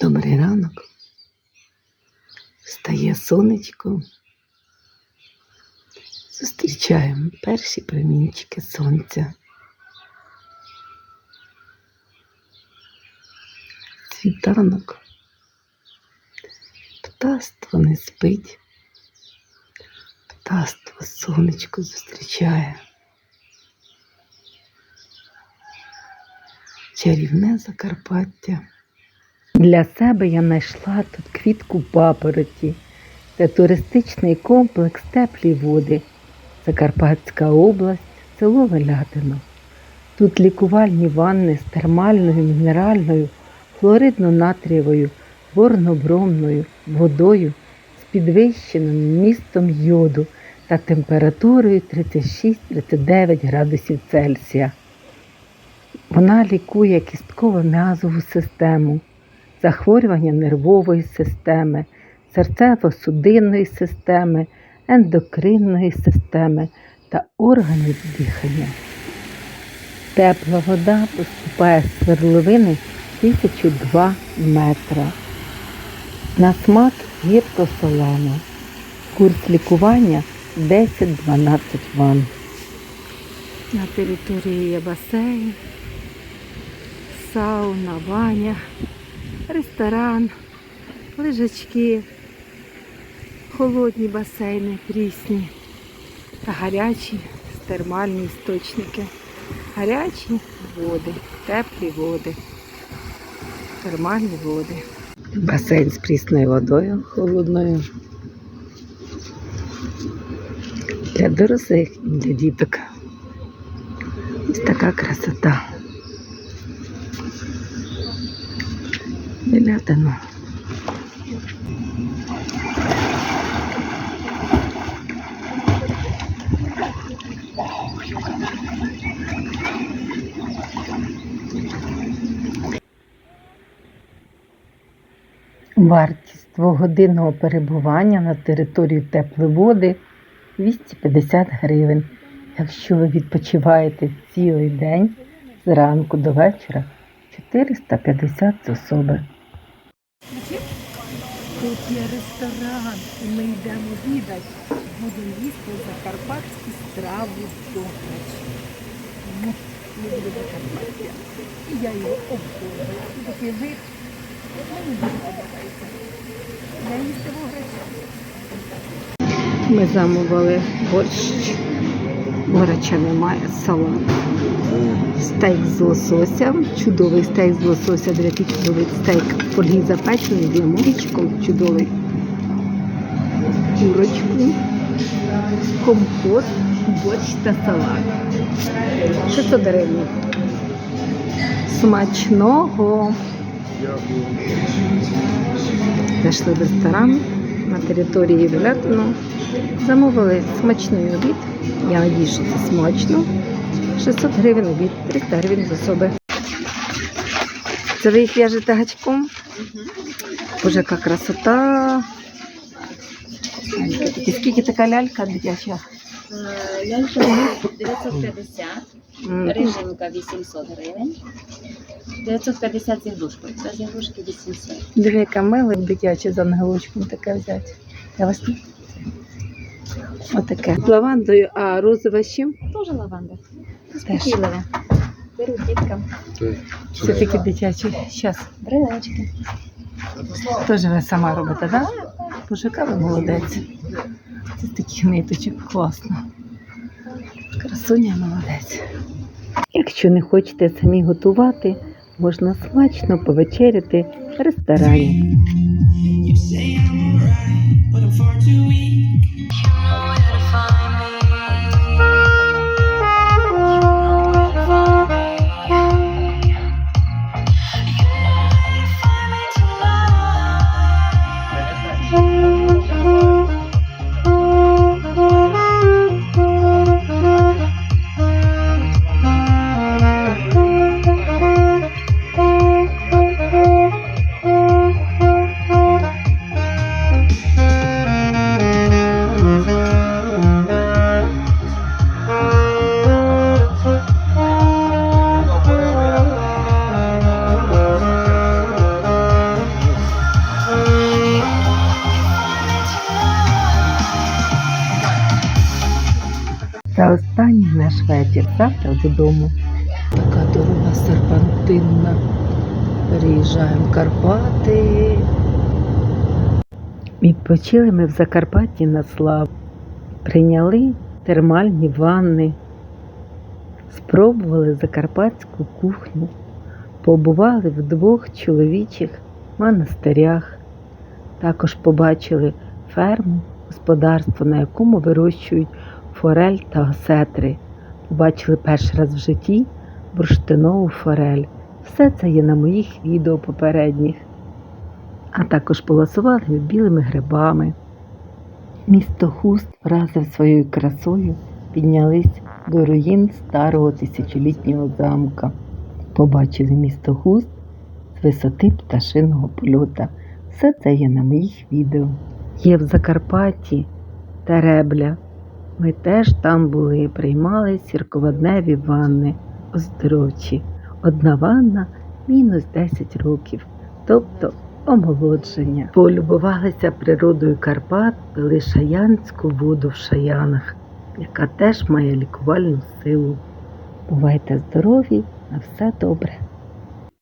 Добрий ранок. Встає сонечко. Зустрічаємо перші промінчики сонця. Світанок. Птаство не спить. Птаство сонечко зустрічає. Чарівне Закарпаття. Для себе я знайшла тут квітку папороті. Це туристичний комплекс теплі води. Закарпатська область, село Велятино. Тут лікувальні ванни з термальною, мінеральною, хлоридно-натрієвою, борнобромною водою з підвищеним містом йоду та температурою 36-39 градусів Цельсія. Вона лікує кістково-м'язову систему, захворювання нервової системи, серцево-судинної системи, ендокринної системи та органів дихання. Тепла вода поступає з свердловини 1002 метра. На смак гірко-солено. Курс лікування 10-12 ванн. На території є басейн, сауна, баня, ресторан, лежачки, холодні басейни, прісні та гарячі термальні істочники. Гарячі води, теплі води, термальні води. Басейн з прісною водою холодною. Для дорослих і для діток. Ось така красота. Белятино. Вартість двогодинного перебування на території тепловоди 250 гривень. Якщо ви відпочиваєте цілий день зранку до вечора 450 з особи. Тут є ресторан, і ми йдемо обідати. Будемо їсти закарпатські страви з дохлячі. Ну, люблю Закарпаття. І я його обожнюю. Такий вид. Мені дуже подобається. Я їсти в Ми замовили борщ. Бороча немає, салат. Стейк з лососем, чудовий стейк з лосося, до який чудовий стейк. Фольгій запечений, з лимончиком, чудовий. Курочку, компот, борщ та салат. 600 гривень. Смачного. Зайшли в ресторан на території Вілятину. Замовили смачний обід. Я надію, що це смачно. 600 гривень обід, 300 гривень з особи. Це ви їх в'яжете гачком? Боже, яка красота. Ляльки такі. Скільки така лялька дитяча? Е, Лялька 950, М, риженька 800 гривень, 950 з ігрушкою, без ігрушки 800. Диви, яка мила дитяча з ангелочком таке взяти. Я вас тут. Отаке. З лавандою, а розова з чим? Теж лаванда. Спокійливе. Беруть діткам. Це такі дитячі. Щас. Брелечки. Теж ви сама робите, так? Да? Ви молодець. Це таких ниточок класно. Красуня молодець. Якщо не хочете самі готувати, можна смачно повечеряти в ресторані. Це останній наш вечір. Завтра додому. Така дорога серпантинна. Переїжджаємо в Карпати. Відпочили ми в Закарпатті на славу. Прийняли термальні ванни, спробували закарпатську кухню, побували в двох чоловічих монастирях. Також побачили ферму, господарство, на якому вирощують форель та осетри. Побачили перший раз в житті бурштинову форель. Все це є на моїх відео попередніх. А також полосували білими грибами. Місто Хуст вразив своєю красою, піднялись до руїн старого тисячолітнього замка. Побачили місто Хуст з висоти пташиного польота. Все це є на моїх відео. Є в Закарпатті Теребля. Ми теж там були, приймали сірководневі ванни оздоровчі. Одна ванна мінус 10 років, тобто омолодження. Полюбувалися природою Карпат, пили шаянську воду в шаянах, яка теж має лікувальну силу. Бувайте здорові, на все добре!